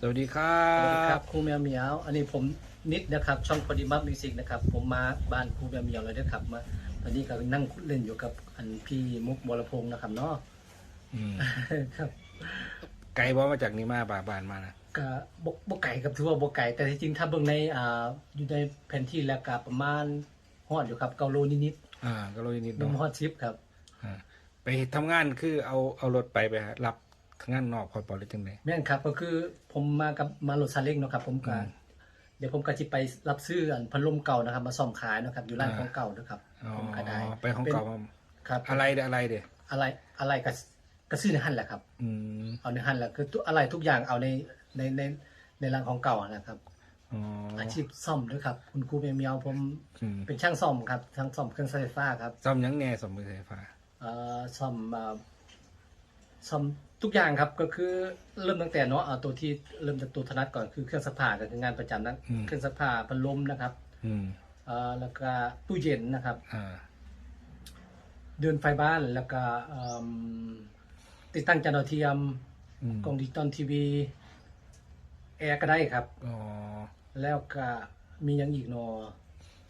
สวัสดีครัสวัสดีครับ บครูแมวเหมียว อันนี้ผมนิดนะครับ ช่องพอดีมัฟมิวสิกนะครับ ผมมาบ้านครูแมวเหมียวเลยนะครับมาตอนนี้ก็นั่งเล่นอยู่กับอันพี่มุกบรพงศ์นะครับเนาะ อืมครับไกลบ่มาจากนี้มาบาบานมานะก็บกบกไก่กับถือว่าบกไก่ แต่ที่จริงถ้าเบิ่งในอ่าอยู่ในแผนที่แล้วก็ประมาณฮอดอยู่ครับเกาโลนิดอ่าก็เลยนิดๆๆนมเนาะฮอดชิปครับอ่าไปทำงานคือเอาเอารถไปไปหารับทำ งานนอกพอปอหรือจังได แม่นครับก็คือผมมากับมารถซาเล้งเนาะครับผมก็อืมเดี๋ยวผมก็จะไปรับซื้ออันพัดลมเก่านะครับ มาซ่อมขายเนาะครับอยู่ร้านอ่า ของเก่านะครับอ๋อผมก็ได้ไปของเก่ามาครับอะไรเด้ออะไรเด้ออะไรอะไรก็ก็ซื้อในหันแหละครับ อืมเอาในหันแหละคือทุกอะไรทุกอย่างเอาในในในในร้านของเก่าอะนะครับ อ๋อออาชีพซ่อมด้วยครับ คุณครูเมียเมียวผมอืมเป็นช่างซ่อมครับช่างซ่อมเครื่องใช้ไฟฟ้าครับซ่อมหยังแหน่ซ่อมมือไฟฟ้าเอ่อซ่อมเอ่อ ซ่อมทุกอย่างครับก็คือเริ่มตั้งแต่เนาะเอาตัวที่เริ่มจากตัวถนัดก่อนคือเครื่องซักผ้าก็คืองานประจำนั้นเครื่องซักผ้าพัดลมนะครับอืมเอ่อแล้วก็ตู้เย็นนะครับ อ่า เดินไฟบ้านแล้วก็เอิ่มติดตั้งจานดาวเทียมอืมกล้องดิจิตอลทีวีแอร์ก็ได้ครับ อ๋อ แล้วก็มีอย่างอีกเนอ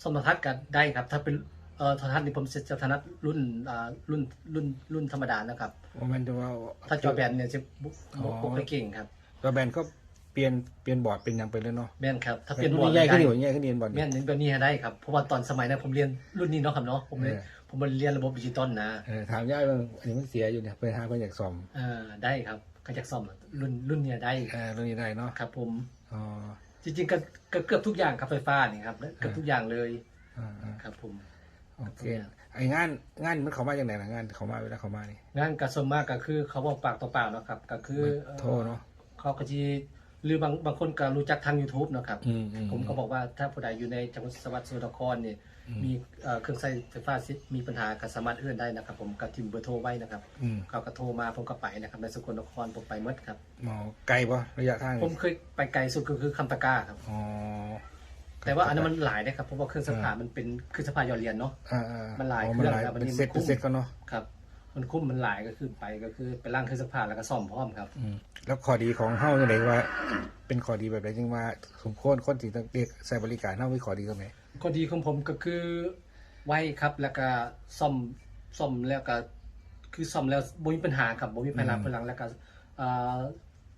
สมรรทัศน์ก็ได้ครับ ถ้าเป็น เอ่อโทรทัศน์นี่ผมจะถนัดรุ่นอ่ารุ่นรุ่นรุ่นธรรมดานะครับว่ามันจะว่า ถ้าจอแบนเนี่ยจะบุอ๋อ บุกไปเก่งครับจอแบนก็เปลี่ยนเปลี่ยนบอร์ดเป็นหยังไปเลยเนาะแม่นครับถ้าเป็นบอรุ่ร์ดนใหญ่ขึ้นอยู่ได้ใหญ่ขึ้นเรียนบอร์ด แม่นแบบนี้ได้ครับเพราะว่าตอนสมัยนั้นผมเรียนรุ่นนี้เนาะครับเนาะผมเรียนเออ ผมมาเรียนระบบดิจิตอลนะเออถามย่าว่าอันนี้มันเสียอยู่เนี่ยเพื่อหาเพื่ออยากซ่อมเอ่าได้ครับก็จะซ่อมรุ่นรุ่นเนี้ยได้เออเรื่องนี้ได้เนาะครับ ผมอ๋อจริงๆก็ก็เกือบทุกอย่างครับไฟฟ้านี่ครับเกือบทุกอย่างเลยอ่าอ่าครับผม โอเคไอ้งานงานมันเขามาอย่างไหนล่ะงานเขามาเวลาเขามานี่งานกระทรวงมากก็คือเขาบอกปากต่อปากเนาะครับ ก็คือโทรเนาะเขาก็จะหรือบางบางคนก็รู้จักทาง YouTube เนาะครับอืมอืมผมก็บอกว่าถ้าผู้ใดอยู่ในจังหวัดสวัสดิ์สุนครเนี่ยอืมมีเอ่อเครื่องใช้ไฟฟ้าซิมีปัญหาก็สามารถเอื้อนได้นะครับ ผมก็ทิมเบอร์โทรไว้นะครับอืมเขาก็โทรมาผมก็ไปนะครับในสกลนครผมไปหมดครับหมอไกลปะระยะทาง ผมเคยไปไกลสุดก็คือคำตะกร้าครับอ๋อ แต่ว่าอันนั้นมันหลายนะครับเพราะว่าเครื่องสภามันเป็นเครื่องสภาหยอดเหรียญเนาะอ่าอ่มันหลายอ๋อมันหลายเครื่องแล้วมันเป็นนี่เซ็ตมันคุ้เป็นมเซ็ตก็เนาะครับ มันคุ้มมันหลายก็คือไปก็คือไปล่างเครื่องสภาแล้วก็ซ่อมพร้อมครับอืมแล้วข้อดีของเฮาอย่างไรว่า เป็นข้อดีแบบไหนจึงว่าสมควรคนที่ต้องเรียกใช้บริการเฮามีข้อดีตรงไหนข้อดีของผมก็คือไวครับแล้วก็ซ่อมซ่อมแล้วก็คือซ่อมแล้วบ่มีปัญหาครับบ่มีปัญหาพลังแล้วก็เอ่อ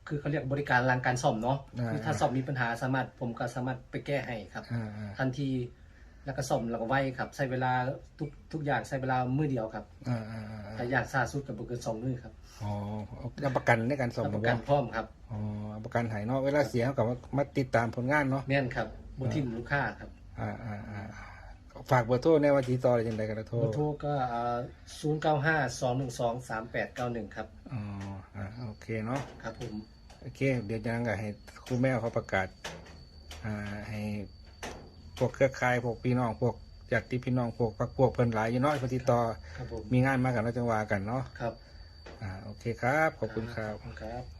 คือเขาเรียกบริการหลังการซ่อมเนาะคือถ้าซ่อมมีปัญหาสามารถผมก็สามารถไปแก้ให้ครับ อ่าอ่าทันทีแล้วก็ซ่อมแล้วก็ไวครับใช้เวลาทุกทุกอย่างใช้เวลามื้อเดียวครับ อ่าอ่าอ่าแต่อย่างซาสุดก็บ่เกินสองมื้อครับอ๋อรับประกันในการซ่อมรับหปรือระกัว่านพร้อมครับอ๋อรับประกันหายเนาะเวลาเสียเขากับว่ามาติดตามผลงานเนาะแม่นครับบ่ทิ่มลูกค้าครับอ่าอ่าอ่าฝากเบอร์โทรในวันที่ต่ออะไรจังไดกันนะโทรเบอร์โทรก็ศูนย์เก้าห้าสองหนึ่งสองสามแปดเก้าหนึ่งครับอ๋ออ่าโอเคเนาะครับผมโอเค เดี๋ยวจะนั่งกับให้ครูแม่เขาประกาศอ่าให้พวกเครือข่ายพวกพี่น้องพวกญาติพี่น้องพวกพักพวกเพิ่นหลายอยู่เนาะเพิ่นติดต่อครับผมมีงานมากันแล้วจังว่ากันเนาะครับอ่าโอเคครับ ขอบคุณครับขอบคุณครับ